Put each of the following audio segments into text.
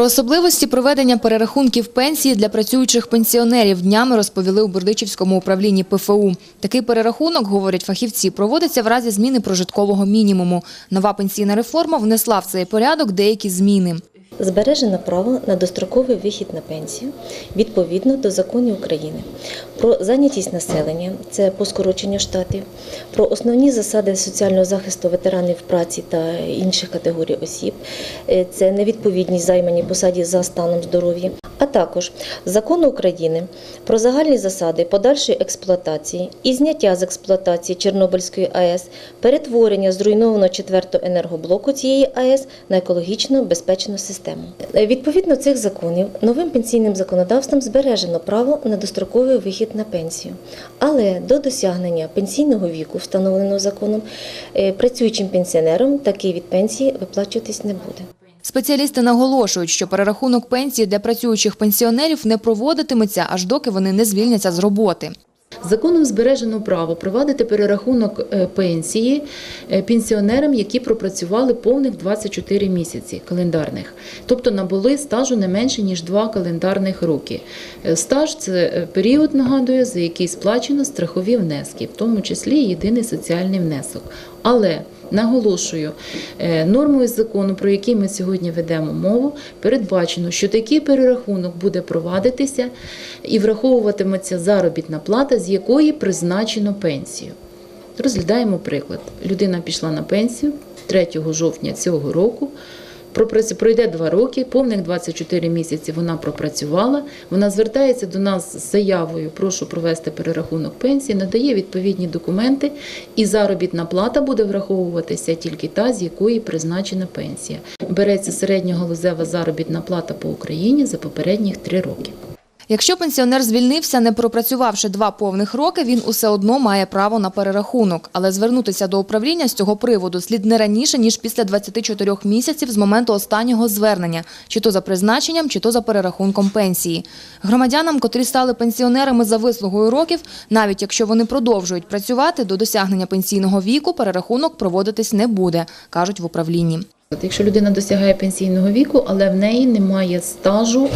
Про особливості проведення перерахунків пенсії для працюючих пенсіонерів днями розповіли у Бердичівському управлінні ПФУ. Такий перерахунок, говорять фахівці, проводиться в разі зміни прожиткового мінімуму. Нова пенсійна реформа внесла в цей порядок деякі зміни. Збережено право на достроковий вихід на пенсію відповідно до законів України. Про зайнятість населення, це по скороченню штатів, про основні засади соціального захисту ветеранів праці та інших категорій осіб, е, це невідповідність займаній посаді за станом здоров'я, а також закону України про загальні засади подальшої експлуатації і зняття з експлуатації Чорнобильської АЕС, перетворення зруйнованого четвертого енергоблоку цієї АЕС на екологічно безпечну систему. Е, Відповідно цих законів новим пенсійним законодавством збережено право на достроковий вихід на пенсію, але до досягнення пенсійного віку, встановленого законом, е, працюючим пенсіонерам такий від пенсії виплачуватись не буде. Спеціалісти наголошують, що перерахунок пенсії для працюючих пенсіонерів не проводитиметься, аж доки вони не звільняться з роботи. Законом збережено право провадити перерахунок е, пенсії е, пенсіонерам, які пропрацювали повних 24 місяці календарних, тобто набули стажу не менше ніж 2 календарних роки. Е, Стаж це період, нагадую, за який сплачено страхові внески, в тому числі єдиний соціальний внесок. Але Наголошую, е, нормою закону, про який ми сьогодні ведемо мову, передбачено, що такий перерахунок буде провадитися і враховуватиметься заробітна плата, з якої призначено пенсію. Розглядаємо приклад. Людина пішла на пенсію 3 жовтня цього року. Пройде два роки, повних 24 місяці вона пропрацювала. Вона звертається до нас з заявою, прошу провести перерахунок пенсії, надає відповідні документи, і заробітна плата буде враховуватися тільки та, з якої призначена пенсія. Береться середньогалузева заробітна плата по Україні за попередніх три роки. Якщо пенсіонер звільнився, не пропрацювавши два повних роки, він усе одно має право на перерахунок. Але звернутися до управління з цього приводу слід не раніше, ніж після 24 місяців з моменту останнього звернення, чи то за призначенням, чи то за перерахунком пенсії. Громадянам, котрі стали пенсіонерами за вислугою років, навіть якщо вони продовжують працювати, до досягнення пенсійного віку перерахунок проводитись не буде, кажуть в управлінні. Якщо людина досягає пенсійного віку, але в неї немає стажу,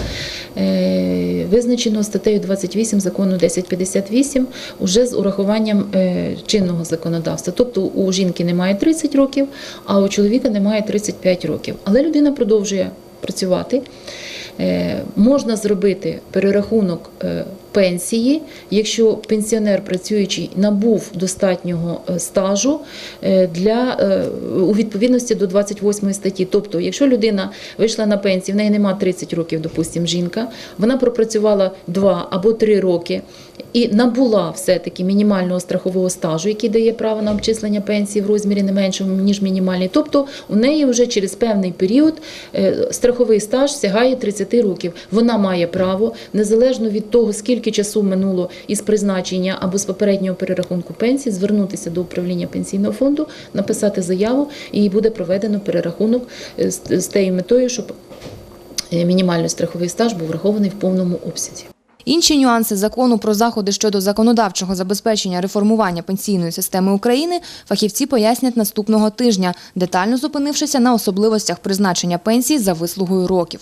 е, визначеного статтею 28 закону 1058, уже з урахуванням е, чинного законодавства. Тобто у жінки немає 30 років, а у чоловіка немає 35 років. Але людина продовжує працювати. Е, Можна зробити перерахунок е, пенсії, якщо пенсіонер працюючий набув достатнього е, стажу для у відповідності до 28 статті. Тобто, якщо людина вийшла на пенсію, в неї нема 30 років, допустимо, жінка, вона пропрацювала 2 або 3 роки і набула все-таки мінімального страхового стажу, який дає право на обчислення пенсії в розмірі не меншому, ніж мінімальний. Тобто у неї вже через певний період е, страховий стаж сягає 30 років. Вона має право, незалежно від того, скільки часу минуло із призначення або з попереднього перерахунку пенсії, звернутися до управління пенсійного фонду, написати заяву, і буде проведено перерахунок е, з, тією метою, щоб е, мінімальний страховий стаж був врахований в повному обсязі. Інші нюанси закону про заходи щодо законодавчого забезпечення реформування пенсійної системи України фахівці пояснять наступного тижня, детально зупинившися на особливостях призначення пенсій за вислугою років.